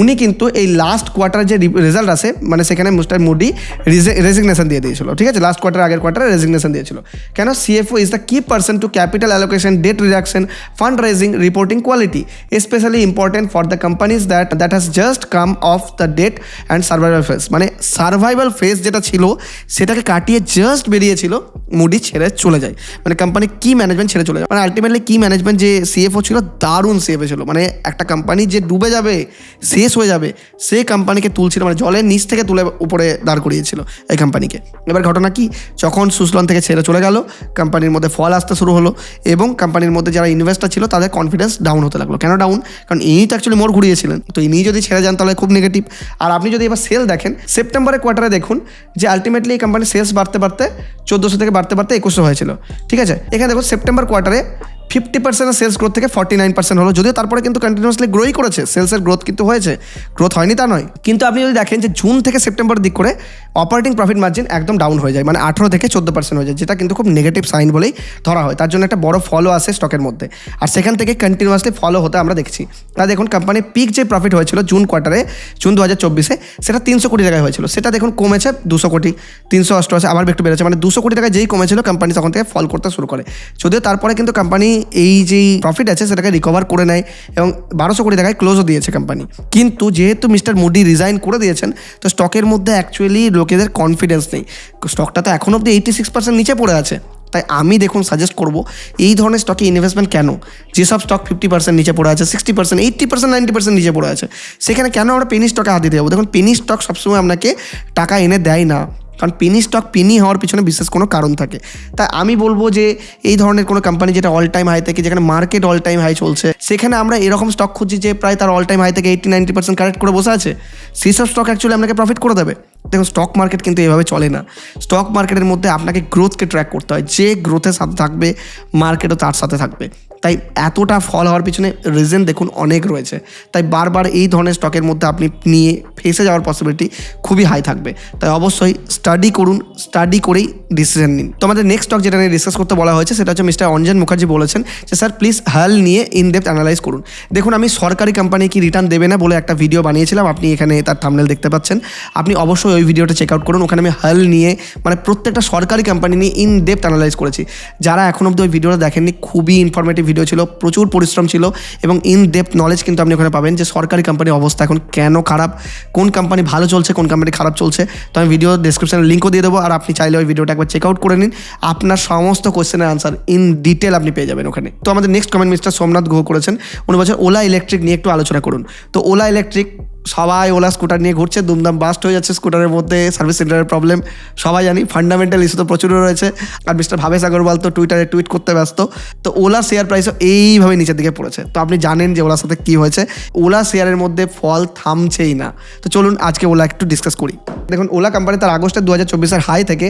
উনি কিন্তু এই লাস্ট কোয়ার্টার যে রেজাল্ট আসে মানে সেখানে মিস্টার মুডি রেজিগনেশন দিয়ে দিয়েছিল। ঠিক আছে? লাস্ট কোয়ার্টার আগের কোয়ার্টারে রেজিগনেশন দিয়েছিল। কেন? CFO is the key person to capital allocation debt reduction fund raising reporting quality specially important for the companies that that has just come of the debt and survival phase মানে survival phase যেটা ছিল, সেটাকে কাটিয়ে just বেরিয়েছিল, moody ছেড়ে চলে যায়। মানে কোম্পানি কি ম্যানেজমেন্ট ছেড়ে চলে যায়। মানে আলটিমেটলি কি ম্যানেজমেন্ট যে সিএফও ছিল, দারুণ সিএফও ছিল। মানে একটা কোম্পানি যে ডুবে যাবে, শেষ হয়ে যাবে, সে কোম্পানিকে তুলছিল মানে জলের নিচ থেকে তুলে উপরে দাঁড় করিয়েছিল এই কোম্পানিকে এবার ঘটনা কি? যখন সুসলন থেকে ছেড়ে চলে গেল কোম্পানির মধ্যে ফল আসতে শুরু হলো, এবং কোম্পানির মধ্যে যারা ইনভেস্টার ছিল, তাদের কনফিডেন্স ডাউন হতে লাগল। কেন ডাউন কারণ ইনি তো অ্যাকচুয়ালি মোড় ঘুরিয়েছিলেন। তো ইনি যদি ছেড়ে যান, তাহলে খুব নেগেটিভ আর আপনি যদি এবার সেল দেখেন সেপ্টেম্বরের কোয়ার্টারে দেখুন যে আলটিমেটলি এই কোম্পানির সেলস বাড়তে বাড়তে চোদ্দোশো থেকে বাড়তে বাড়তে একুশশো হয়েছিল। ঠিক আছে? এখানে দেখুন সেপ্টেম্বর কোয়ার্টারে ফিফটি পার্সেন্টের সেলস গ্রোথ থেকে ফর্টি নাইন পার্সেন্ট হলো। যদিও তারপরে কিন্তু কন্টিনিউসলি গ্রোই করেছে। সেলসের গ্রোথ কিন্তু হয়েছে। গ্রোথ হয়নি তা নয়। কিন্তু আপনি যদি দেখেন যে জুন থেকে সেপ্টেম্বর দিক করে অপারেটিং প্রফিট মার্জিন একদম ডাউন হয়ে যায়। মানে আঠেরো থেকে চোদ্দ পার্সেন্ট হয়ে যায়, যেটা কিন্তু খুব নেগেটিভ সাইন বলেই ধরা হয়। তার জন্য একটা বড় ফলো আসে স্টকের মধ্যে। আর সেখান থেকে কন্টিনিউয়াসলি ফলো হতে আমরা দেখছি। তা দেখুন কোম্পানির পিক যে প্রফিট হয়েছিল জুন কোয়ার্টারে জুন দু হাজার চব্বিশে, সেটা তিনশো কোটি টাকায় হয়েছিল। সেটা দেখুন কমেছে দুশো কোটি, তিনশো অষ্টআশি, আবার একটু বেড়েছে। মানে দুশো কোটি টাকায় যেই কমেছিল কোম্পানি তখন থেকে ফল করতে শুরু করে। যদিও তারপরে কিন্তু কোম্পানি এই যেই প্রফিট আছে সেটাকে রিকভার করে নেয় এবং বারোশো কোটি টাকায় ক্লোজও দিয়েছে কোম্পানি কিন্তু যেহেতু মিস্টার মুডি রিজাইন করে দিয়েছেন, তো স্টকের মধ্যে অ্যাকচুয়ালি লোকেদের কনফিডেন্স নেই। স্টকটা তো এখন অব্দি এইটি সিক্স পার্সেন্ট নিচে পড়ে আছে। তাই আমি দেখুন সাজেস্ট করব, এই ধরনের স্টকে ইনভেস্টমেন্ট কেন? যেসব স্টক ফিফটি পার্সেন্ট নিচে পড়ে আছে sixty percent eighty percent ninety percent নিচে পড়ে আছে। সেখানে কেন আমরা পেনি স্টকে হাত দিতে দেখুন পেনি স্টক সবসময় আপনাকে টাকা এনে দেয় না। কারণ পেনি স্টক পেনি হওয়ার পিছনে বিশেষ কোনো কারণ থাকে। তাই আমি বলব যে, এই ধরনের কোনো কোম্পানি যেটা অল টাইম হাই থেকে, যেখানে মার্কেট অল টাইম হাই চলছে, সেখানে আমরা এরকম স্টক খুঁজি যে প্রায় তার অল টাইম হাই থেকে এইটি নাইনটি পার্সেন্ট কারেক্ট করে বসে আছে। সেই সব স্টক অ্যাকচুয়ালি আপনাকে প্রফিট করে দেবে। দেখুন স্টক মার্কেট কিন্তু এভাবে চলে না। স্টক মার্কেটের মধ্যে আপনাকে গ্রোথকে ট্র্যাক করতে হয়। যে গ্রোথের সাথে থাকবে মার্কেটও তার সাথে থাকবে। তাই এতটা ফল হওয়ার পিছনে রিজন দেখুন অনেক রয়েছে। তাই বারবার এই ধরনের স্টকের মধ্যে আপনি নিয়ে ফেসে যাওয়ার পসিবিলিটি খুবই হাই থাকবে। তাই অবশ্যই স্টাডি করুন স্টাডি করেই ডিসিশন নিন। তো আমাদের নেক্সট স্টক যেটা নিয়ে ডিসকাস করতে বলা হয়েছে, সেটা হচ্ছে মিস্টার অঞ্জন মুখার্জি বলেছেন যে, স্যার প্লিজ হাল নিয়ে ইন ডেপথ অ্যানালাইজ করুন। দেখুন, আমি সরকারি কোম্পানি কি রিটার্ন দেবে না বলে একটা ভিডিও বানিয়েছিলাম, আপনি এখানে তার থামনেল দেখতে পাচ্ছেন। আপনি অবশ্যই ওই ভিডিওটা চেক আউট করুন। ওখানে আমি হাল নিয়ে মানে প্রত্যেকটা সরকারি কোম্পানি নিয়ে ইন ডেপথ অ্যানালাইজ করেছি। যারা এখন অব্দি ওই ভিডিওটা দেখেননি, খুবই ইনফরমেটিভ ভিডিও ছিল, প্রচুর পরিশ্রম ছিল এবং ইন ডেপথ নলেজ কিন্তু আপনি ওখানে পাবেন যে সরকারি কোম্পানির অবস্থা এখন কেন খারাপ, কোন কোম্পানি ভালো চলছে, কোন কোম্পানি খারাপ চলছে। তো আমি ভিডিও ডিসক্রিপশানে লিঙ্কও দিয়ে দেবো আর আপনি চাইলে ওই ভিডিওটা একবার চেক আউট করে নিন। আপনার সমস্ত কোয়েশ্চেনের আনসার ইন ডিটেল আপনি পেয়ে যাবেন ওখানে। তো আমাদের next comment mister Somnath Guha করেছেন। উনি বলছেন, ওলা ইলেকট্রিক নিয়ে একটু আলোচনা করুন। তো ওলা ইলেকট্রিক সবাই ওলা স্কুটার নিয়ে ঘুরছে, দুমদাম বাস্ট হয়ে যাচ্ছে স্কুটারের মধ্যে সার্ভিস সেন্টারের প্রবলেম সবাই জানি ফান্ডামেন্টাল ইস্যু তো প্রচুর রয়েছে। আর মিস্টার ভাবেশ আগরওয়াল তো টুইটারে টুইট করতে ব্যস্ত। তো ওলা শেয়ার প্রাইসও এইভাবে নিচের দিকে পড়েছে। তো আপনি জানেন যে ওলার সাথে কী হয়েছে। ওলা শেয়ারের মধ্যে ফল থামছেই না। তো চলুন আজকে ওলা একটু ডিসকাস করি। দেখুন, ওলা কোম্পানি তার আগস্টের দু হাজার চব্বিশের হাই থেকে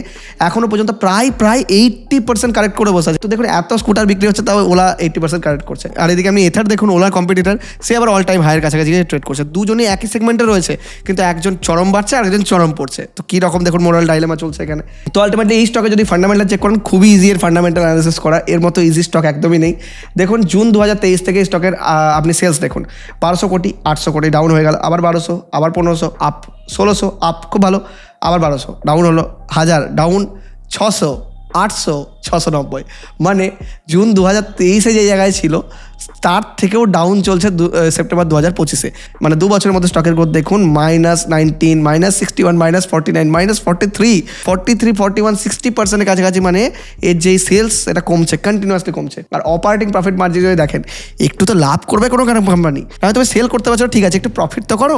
এখনও পর্যন্ত প্রায় প্রায় এইট্টি পার্সেন্ট কারেক্ট করে বসে আছে। তো দেখুন, এত স্কুটার বিক্রি হচ্ছে, তাও ওলা এইট্টি পার্সেন্ট কারেক্ট করছে। আর এদিকে আপনি এথার দেখুন, ওলার কম্পিটিটার সে আবার অল টাইম হাইয়ের কাছাকাছি ট্রেড করছে। দুজনেই একই সেগমেন্টে রয়েছে, কিন্তু একজন চরম বাড়ছে আর একজন চরম পড়ছে। তো কী রকম দেখুন মোরাল ডাইলেমা চলছে এখানে? তো আলটিমেটলি এই স্টকে যদি ফান্ডামেন্টাল চেক করেন, খুবই ইজি এর ফান্ডামেন্টাল অ্যানালিসিস করা, এর মতো ইজি স্টক একদমই নেই। দেখুন জুন দু হাজার তেইশ থেকে স্টকের আপনি সেলস দেখুন, বারোশো কোটি, আটশো কোটি ডাউন হয়ে গেল, আবার বারোশো, আবার পনেরোশো আপ ষোলোশো আপ খুব ভালো, আবার বারোশো ডাউন হলো হাজার ডাউন ছশো, আটশো, ছশো নব্বই। মানে জুন দু হাজার তেইশে যে জায়গায় ছিল তার থেকেও ডাউন চলছে সেপ্টেম্বর দু হাজার পঁচিশে। মানে দু বছরের মধ্যে স্টকের গ্রোথ দেখুন minus nineteen minus sixty one minus forty nine minus forty three forty three forty one sixty পার্সেন্টের কাছাকাছি মানে এর যেই সেলস এটা কমছে কন্টিনিউয়াসলি কমছে। আর অপারেটিং প্রফিট মার্জিন যদি দেখেন, একটু তো লাভ করবে কোনো কোম্পানি তাহলে তুমি সেল করতে পারছ, ঠিক আছে, একটু প্রফিট তো করো।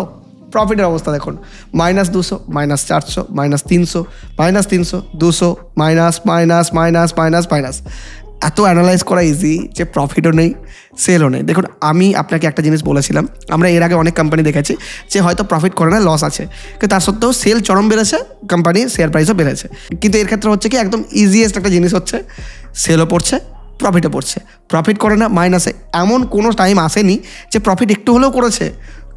প্রফিটের অবস্থা দেখুন মাইনাস দুশো মাইনাস চারশো মাইনাস তিনশো মাইনাস তিনশো, দুশো minus minus minus minus minus এত অ্যানালাইজ করা ইজি যে প্রফিটও নেই সেলও নেই। দেখুন, আমি আপনাকে একটা জিনিস বলেছিলাম, আমরা এর আগে অনেক কোম্পানি দেখেছি যে হয়তো প্রফিট করে না লস আছে। কিন্তু তার সত্ত্বেও সেল চরম বেড়েছে কোম্পানির শেয়ার প্রাইসও বেড়েছে। কিন্তু এর ক্ষেত্রে হচ্ছে কি, একদম ইজিয়েস্ট একটা জিনিস হচ্ছে সেলও পড়ছে প্রফিটও পড়ছে। প্রফিট করে না মাইনাসে এমন কোনো টাইম আসেনি যে প্রফিট একটু হলেও করেছে।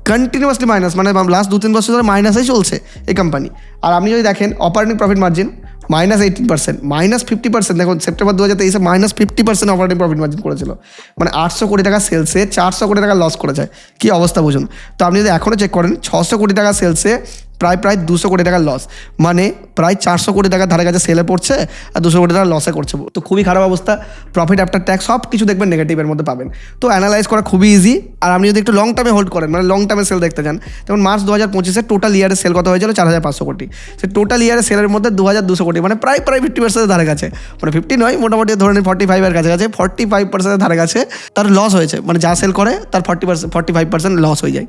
কন্টিনিউয়াসলি মাইনাস মানে লাস্ট দু তিন বছর ধরে মাইনাসেই চলছে এই কোম্পানি আর আপনি যদি দেখেন operating profit margin minus eighteen percent minus fifty percent দেখুন সেপ্টেম্বর দু হাজার তেইশে minus fifty percent operating profit margin করেছিল। মানে আটশো কোটি টাকা সেলসে চারশো কোটি টাকা লস করেছে। কী অবস্থা বুঝুন? তো আপনি যদি এখনও চেক করেন, ছশো কোটি টাকা সেলসে প্রায় প্রায় দুশো কোটি টাকার লস মানে প্রায় চারশো কোটি টাকার ধারে কাছে সেলে পড়ছে আর দুশো কোটি টাকা লসে করছে। তো খুবই খারাপ অবস্থা। প্রফিট আফটার ট্যাক্স সব কিছু দেখবেন নেগেটিভের মধ্যে পাবেন। তো অ্যানালাইজ করা খুবই ইজি আর আপনি যদি একটু লং টার্মে হোল্ড করেন মানে লং টার্মে সেল দেখতে চান, যেমন মার্চ দু হাজার পঁচিশে টোটাল ইয়ারে সেল কত হয়েছিল? চার হাজার পাঁচশো কোটি। সে টোটাল ইয়ারে সেলের মধ্যে দু হাজার দুশো কোটি। মানে প্রায় প্রায় ফিফটি পার্সেন্টের ধারে কাছে। মানে ফিফটি নয়, মোটামুটি ধরে নিন ফর্টি ফাইভের কাছে কাছে ফর্টি ফাইভ পার্সেন্টের ধারে কাছে তার লস হয়েছে। মানে যা সেল করে তার forty percent forty five percent loss হয়ে যায়।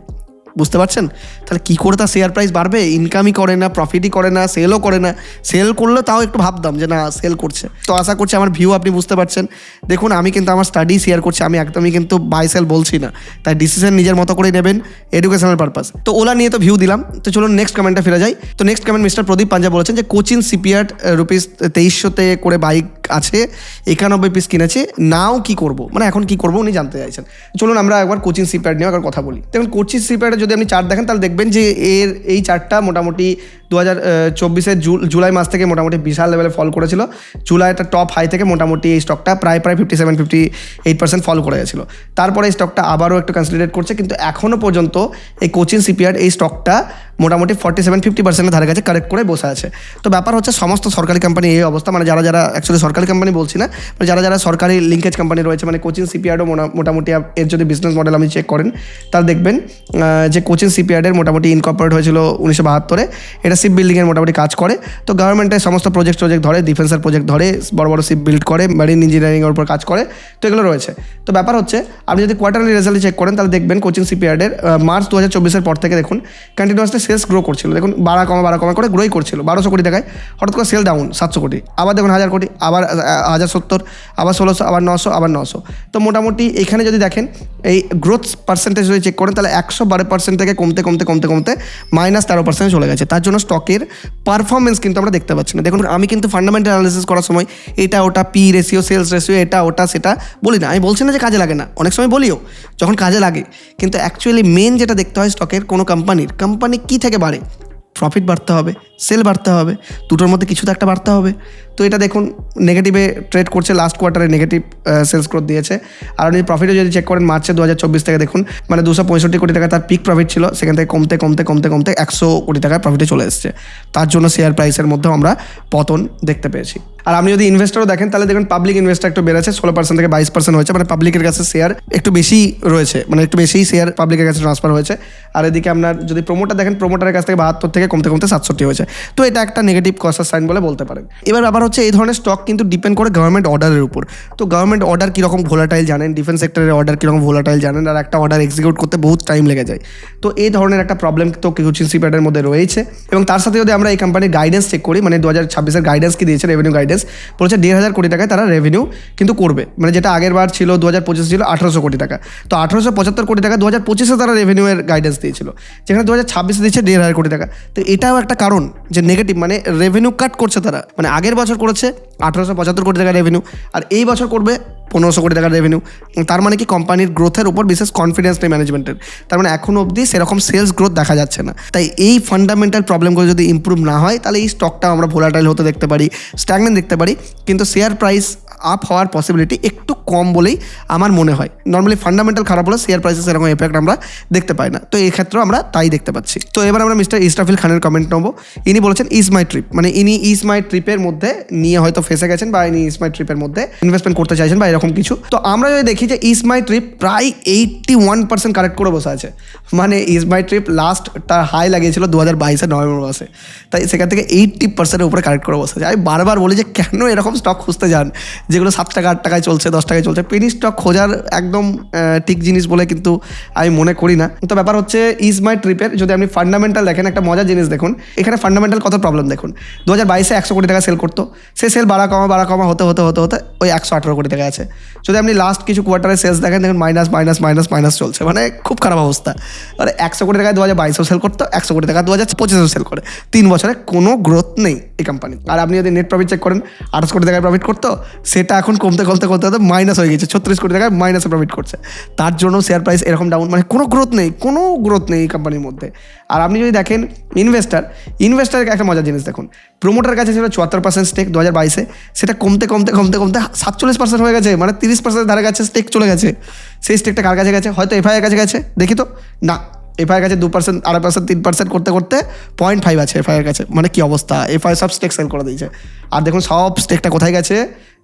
বুঝতে পারছেন? তাহলে কী করে তার শেয়ার প্রাইস বাড়বে? ইনকামই করে না প্রফিটই করে না সেলও করে না। সেল করলে তাও একটু ভাবতাম যে না সেল করছে। তো আশা করছি আমার ভিউ আপনি বুঝতে পারছেন। দেখুন, আমি কিন্তু আমার স্টাডি শেয়ার করছি, আমি একদমই কিন্তু বাই সেল বলছি না। তাই ডিসিশন নিজের মতো করে নেবেন এডুকেশনাল পারপাস তো ওলা নিয়ে তো ভিউ দিলাম। তো চলুন নেক্সট কমেন্টটা ফিরে যাই। তো নেক্সট কমেন্ট মিস্টার প্রদীপ পাঞ্জা বলেছেন যে কোচিন সিপিয়ার্ড রুপিস তেইশশোতে করে বাইক আছে, একানব্বই পিস কিনেছে, নাও কি করব? মানে এখন কি করব উনি জানতে চাইছেন। চলুন আমরা একবার কোচিং সিপ্যাড নিয়ে একবার কথা বলি। দেখুন কোচিং সিপ্যাডে যদি আপনি চার্ট দেখেন, তাহলে দেখবেন যে এর এই চার্টটা মোটামুটি দু হাজার চব্বিশের জুলাই মাস থেকে মোটামুটি বিশাল লেভেলে ফল করেছিল। জুলাইটা টপ হাই থেকে মোটামুটি এই স্টকটা প্রায় প্রায় fifty seven fifty eight percent fall করে গেছিল তারপরে এই স্টকটা আবারও একটু কনসিডারেট করছে, কিন্তু এখনও পর্যন্ত এই কোচিং সিপিয়ার এই স্টকটা মোটামুটি ফর্টি সেভেন ফিফটি পার্সেন্টের ধারে কাছে কারেক্ট করে বসে আছে। তো ব্যাপার হচ্ছে সমস্ত সরকারি কোম্পানি এই অবস্থা মানে যারা যারা অ্যাকচুয়ালি সরকারি কোম্পানি বলছি না মানে যারা যারা সরকারি লিঙ্কেজ কোম্পানি রয়েছে মানে কোচিং সিপিয়ার্ডও মোটামুটি এর যদি বিজনেস মডেল আমি চেক করেন, তাহলে দেখবেন যে কোচিং সিপিয়ার্ডের মোটামুটি ইনকর্পোরেট হয়েছিল উনিশশো বাহাত্তরে, এটা শিপ বিল্ডিংয়ের মোটামুটি কাজ করে। তো গভর্নমেন্টের সমস্ত প্রজেক্ট প্রজেক্ট ধরে ডিফেন্সের প্রজেক্ট ধরে, বড় বড় শিপ বিল্ড করে মেরিন ইঞ্জিনিয়ারিংয়ের উপর কাজ করে। তো এগুলো রয়েছে। তো ব্যাপার হচ্ছে, আপনি যদি কোয়ার্টারলি রেজাল্ট চেক করেন, তাহলে দেখবেন কোচিং সিপিয়ার্ডের মার্চ দু হাজার চব্বিশের পর থেকে দেখুন কন্টিনিউয়াসলি সেলস গ্রো করছিল। দেখুন, বাড়া কমা বাড়া কমা করে গ্রোই করছিল। বারোশো কোটি টাকায় হঠাৎ করে সেল ডাউন সাতশো কোটি। আবার দেখুন হাজার কোটি, আবার হাজার সত্তর, আবার ষোলোশো, আবার নশো আবার নশো। তো মোটামুটি এখানে যদি দেখেন, এই গ্রোথ পার্সেন্টেজ যদি চেক করেন, তাহলে একশো বারো পার্সেন্ট থেকে কমতে কমতে কমতে কমতে মাইনাস তেরো পার্সেন্ট চলে গেছে। তার জন্য স্টকের পারফরমেন্স কিন্তু আমরা দেখতে পাচ্ছি না। দেখুন, আমি কিন্তু ফান্ডামেন্টাল অ্যানালিসিস করার সময় এটা, ওটা পি রেশিও সেলস রেশিও এটা, ওটা, সেটা বলি না। আমি বলছি না যে কাজে লাগে না, অনেক সময় বলিও, যখন কাজে লাগে। কিন্তু অ্যাকচুয়ালি মেন যেটা দেখতে হয় স্টকের কোনো কোম্পানির কোম্পানি কী থেকে বাড়ে? প্রফিট বাড়তে হবে সেল বাড়তে হবে, দুটোর মধ্যে কিছু তো একটা বাড়তে হবে। তো এটা দেখুন নেগেটিভে ট্রেড করছে লাস্ট কোয়ার্টারে নেগেটিভ সেলস গ্রোথ দিয়েছে। আর আপনি প্রফিটও যদি চেক করেন, মার্চে দু হাজার চব্বিশ থেকে দেখুন মানে দুশো পঁয়ষট্টি কোটি টাকা তার পিক প্রফিট ছিল, সেখান থেকে কমতে কমতে কমতে কমতে একশো কোটি টাকায় প্রফিটে চলে এসেছে। তার জন্য শেয়ার প্রাইসের মধ্যেও আমরা পতন দেখতে পেয়েছি। আর আপনি যদি ইনভেস্টরও দেখেন, তাহলে দেখবেন পাবলিক ইনভেস্টার একটু বেড়েছে, ষোলো পার্সেন্ট থেকে বাইশ পার্সেন্ট হয়েছে মানে পাবলিকের কাছে শেয়ার একটু বেশি রয়েছে মানে একটু বেশিই শেয়ার পাবলিকের কাছে ট্রান্সফার হয়েছে। আর এদিকে আপনার যদি প্রোমোটার দেখেন প্রোমোটারের কাছ থেকে বাহাত্তর থেকে কমতে কমতে সাতষট্টি হয়েছে। তো এটা একটা নেগেটিভ কসার সাইন বলে বলতে পারেন। এবার ব্যাপার হচ্ছে এই ধরনের স্টক কিন্তু ডিপেন্ড করে গভর্নমেন্ট অর্ডারের উপর। তো গভর্নমেন্ট অর্ডার কীরকম ভোলাটাইল জানেন ডিফেন্স সেক্টরের অর্ডার কীরকম ভোলাটাইল জানেন, আর একটা অর্ডার এক্সিকিউট করতে বহুত টাইম লেগে যায়। তো এই ধরনের একটা প্রবলেম তো কোচিং সিপ্যাডের মধ্যে রয়েছে। এবং তার সাথে যদি আমরা এই কোম্পানির গাইডেন্স চেক করি মানে দু হাজার ছাব্বিশের গাইডেন্স কি দিয়েছে রেভিনিউ গাইডেন্স বলেছে দেড় হাজার কোটি টাকায় তারা রেভিনিউ কিন্তু করবে। মানে যেটা আগের বার ছিল দু হাজার পঁচিশে ছিল আঠারোশো কোটি টাকা। তো আঠারোশো পঁচাত্তর কোটি টাকা দু হাজার পঁচিশে তারা রেভিনিউয়ের গাইডেন্স দিয়েছিল। যেখানে দু হাজার ছাব্বিশে দিচ্ছে দেড় হাজার কোটি টাকা। তো এটাও একটা কারণ যে নেগেটিভ মানে রেভিনিউ কাট করছে তারা। মানে আগের বছর করেছে আঠারোশো পঁচাত্তর কোটি টাকা রেভিনিউ আর এই বছর করবে পনেরোশো কোটি টাকার রেভিনিউ তার মানে কি কোম্পানির গ্রোথের উপর বিশেষ কনফিডেন্স নেই ম্যানেজমেন্টের তার মানে এখনও অবধি সেরকম সেলস গ্রোথ দেখা যাচ্ছে না। তাই এই ফান্ডামেন্টাল প্রবলেমগুলো যদি ইম্প্রুভ না হয়, তাহলে এই স্টকটা আমরা ভোলাটাইল হতে দেখতে পারি স্ট্যাগনেন্ট দেখতে পারি। কিন্তু শেয়ার প্রাইস আপ হওয়ার পসিবিলিটি একটু কম বলেই আমার মনে হয়। নর্মালি ফান্ডামেন্টাল খারাপ হলে শেয়ার প্রাইসে সেরকম এফেক্ট আমরা দেখতে পাই না। তো এই ক্ষেত্রেও আমরা তাই দেখতে পাচ্ছি। তো এবার আমরা মিস্টার ইস্টাফিল খানের কমেন্ট নেব। ইনি বলেছেন ইজ মাই ট্রিপ মানে ইনি ইজ মাই ট্রিপের মধ্যে নিয়ে হয়তো ফেসে গেছেন বা ইনি ইজ মাই ট্রিপের মধ্যে ইনভেস্টমেন্ট করতে চাইছেন বা এরকম কিছু। তো আমরা যদি দেখি যে ইজ মাই ট্রিপ প্রায় এইটটি ওয়ান পার্সেন্ট কারেক্ট করে বসে আছে। মানে ইজ মাই ট্রিপ লাস্ট তার হাই লাগিয়েছিল দু হাজার বাইশের নভেম্বর মাসে। তাই সেখান থেকে এইটটি পার্সেন্টের উপরে কারেক্ট করে বসে আছে। আমি বারবার বলি যে কেন এরকম স্টক খুঁজতে যান? যেগুলো সাত টাকা, আট টাকায় চলছে, দশ টাকায় চলছে পেনি স্টক খোঁজার একদম ঠিক জিনিস বলে কিন্তু আমি মনে করি না। তো ব্যাপার হচ্ছে ইজ মাই ট্রিপের যদি আপনি ফান্ডামেন্টাল দেখেন, একটা মজার জিনিস দেখুন, এখানে ফান্ডামেন্টাল কত প্রবলেম দেখুন? দু হাজার বাইশে একশো কোটি টাকা সেল করতো, সে সেল বাড়া কমা বাড়া কমা, হতে হতে হতে হতে, ওই একশো আঠারো কোটি টাকা আছে। যদি আপনি লাস্ট কিছু কোয়ার্টারে সেলস দেখেন, দেখুন মাইনাস মাইনাস মাইনাস মাইনাস চলছে মানে খুব খারাপ অবস্থা। মানে একশো কোটি টাকা দু হাজার বাইশেও সেল করতো, একশো কোটি টাকা দু হাজার পঁচিশেও সেল করে। তিন বছরে কোনো গ্রোথ নেই এই কোম্পানি আর আপনি যদি নেট প্রফিট চেক করেন আঠাশ কোটি টাকায় প্রফিট করতো সেটা এখন কমতে কমতে কমতে করতে মাইনাস হয়ে গেছে। ছত্রিশ কোটি টাকায় মাইনাসে প্রফিট করছে। তার জন্য শেয়ার প্রাইস এরকম ডাউন মানে কোনো গ্রোথ নেই, কোনো গ্রোথ নেই এই কোম্পানির মধ্যে। আর আপনি যদি দেখেন ইনভেস্টার ইনভেস্টারের একটা মজার জিনিস দেখুন। প্রোমোটার কাছে ছিল চুয়াত্তর পার্সেন্ট স্টেক দু হাজার বাইশে, সেটা কমতে কমতে কমতে কমতে সাতচল্লিশ পার্সেন্ট হয়ে গেছে মানে তিরিশ পার্সেন্ট ধারে কাছে স্টেক চলে গেছে। সেই স্টেকটা কার কাছে গেছে? হয়তো এফআইআর কাছে গেছে, দেখি তো। না এফআইআর কাছে দু পার্সেন্ট আড়াই পার্সেন্ট তিন পার্সেন্ট করতে করতে পয়েন্ট ফাইভ আছে এফআইআর কাছে। মানে কি অবস্থা? এফআই সব স্টেক সেল করে দিয়েছে। আর দেখুন সব স্টেকটা কোথায় গেছে?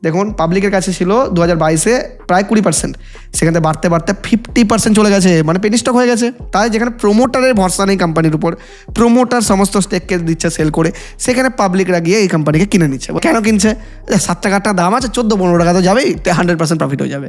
দেখুন পাবলিকের কাছে ছিল দু হাজার বাইশে প্রায় কুড়ি পার্সেন্ট সেখান বাড়তে বাড়তে ফিফটি পার্সেন্ট চলে গেছে মানে পেনি স্টক হয়ে গেছে। তাই যেখানে প্রোমোটারের ভরসা নেই কোম্পানির উপর প্রোমোটার সমস্ত স্টেককে দিচ্ছে সেল করে, সেখানে পাবলিকরা গিয়ে এই কোম্পানিকে কিনে নিচ্ছে। কেন কিনছে? সাত টাকা টাকা দাম আছে, চোদ্দ পনেরো টাকা তো যাবেই হান্ড্রেড পার্সেন্ট প্রফিট হয়ে যাবে।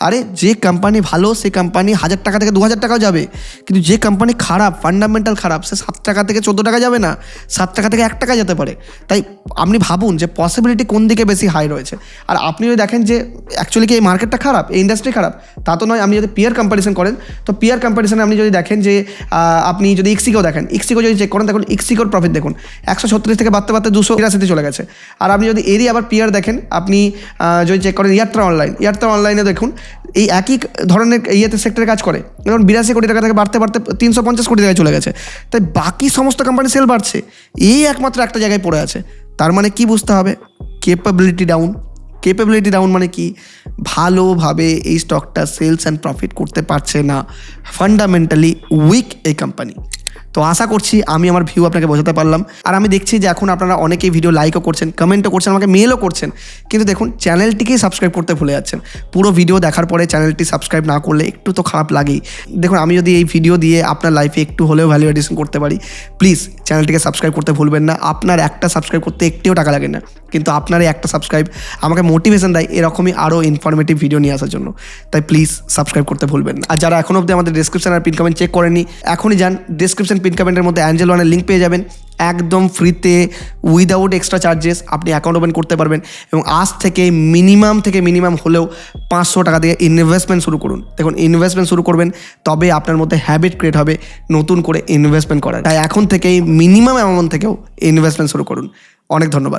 আরে, যে কোম্পানি ভালো, সেই কোম্পানি হাজার টাকা থেকে দু হাজার টাকাও যাবে। কিন্তু যে কোম্পানি খারাপ ফান্ডামেন্টাল খারাপ, সে সাত টাকা থেকে চোদ্দ টাকা যাবে না। সাত টাকা থেকে এক টাকা যেতে পারে। তাই আপনি ভাবুন যে পসিবিলিটি কোন দিকে বেশি হাই রয়েছে। আর আপনি যদি দেখেন যে অ্যাকচুয়ালি কি এই মার্কেটটা খারাপ, এই ইন্ডাস্ট্রি খারাপ, তা তো নয়, আপনি যদি পিয়ার কম্পারিজন করেন, তো পিয়ার কম্পারিজনে আপনি যদি দেখেন যে আপনি যদি ইক্সিকো দেখেন ইক্সিকো যদি চেক করেন, দেখুন ইক্সিকোর প্রফিট দেখুন, একশো ছত্রিশ থেকে বাড়তে বাড়তে দুশো তিরাশিতে চলে গেছে। আর আপনি যদি এরই আবার পিয়ার দেখেন, আপনি যদি চেক করেন ইয়াত্রা অনলাইন ইয়াত্রা অনলাইনে দেখুন, এই একই ধরনের ইয়েতে সেক্টরে কাজ করে যেমন বিরাশি কোটি টাকা থেকে বাড়তে বাড়তে তিনশো পঞ্চাশ কোটি টাকায় চলে গেছে। তাই বাকি সমস্ত কোম্পানি সেল বাড়ছে, এই একমাত্র একটা জায়গায় পড়ে আছে, তার মানে কি বুঝতে হবে? কেপাবিলিটি ডাউন কেপেবিলিটি ডাউন মানে কি? ভালোভাবে এই স্টকটা সেলস অ্যান্ড প্রফিট করতে পারছে না। ফান্ডামেন্টালি উইক এই কোম্পানি তো আশা করছি আমি আমার ভিউ আপনাকে বোঝাতে পারলাম। আর আমি দেখছি যে এখন আপনারা অনেকেই ভিডিও লাইকও করছেন কমেন্টও করছেন, আমাকে মেলও করছেন। কিন্তু দেখুন চ্যানেলটিকেই সাবস্ক্রাইব করতে ভুলে যাচ্ছেন। পুরো ভিডিও দেখার পরে চ্যানেলটি সাবস্ক্রাইব না করলে একটু তো খারাপ লাগেই। দেখুন, আমি যদি এই ভিডিও দিয়ে আপনার লাইফে একটু হলেও ভ্যালু এডিশন করতে পারি প্লিজ চ্যানেলটিকে সাবস্ক্রাইব করতে ভুলবেন না। আপনার একটা সাবস্ক্রাইব করতে একটিও টাকা লাগে না। কিন্তু আপনার একটা সাবস্ক্রাইব আমাকে মোটিভেশন দেয় এরকমই আরও ইনফরমেটিভ ভিডিও নিয়ে আসার জন্য। তাই প্লিজ সাবস্ক্রাইব করতে ভুলবেন না। আর যারা এখন অবধি আমাদের ডিসক্রিপশন আর পিন কমেন্ট চেক করেনি এখনই যান। ডিসক্রিপশন পিন কমেন্টের মধ্যে অ্যাঞ্জেল ওয়ানের লিঙ্ক পেয়ে যাবেন। একদম ফ্রিতে উইদাউট এক্সট্রা চার্জেস আপনি অ্যাকাউন্ট ওপেন করতে পারবেন এবং আজ থেকে মিনিমাম থেকে মিনিমাম হলেও পাঁচশো টাকা দিয়ে ইনভেস্টমেন্ট শুরু করুন। দেখুন ইনভেস্টমেন্ট শুরু করবেন, তবে আপনার মধ্যে হ্যাবিট ক্রিয়েট হবে নতুন করে ইনভেস্টমেন্ট করার। তাই এখন থেকেই মিনিমাম অ্যামাউন্ট থেকেও ইনভেস্টমেন্ট শুরু করুন। অনেক ধন্যবাদ।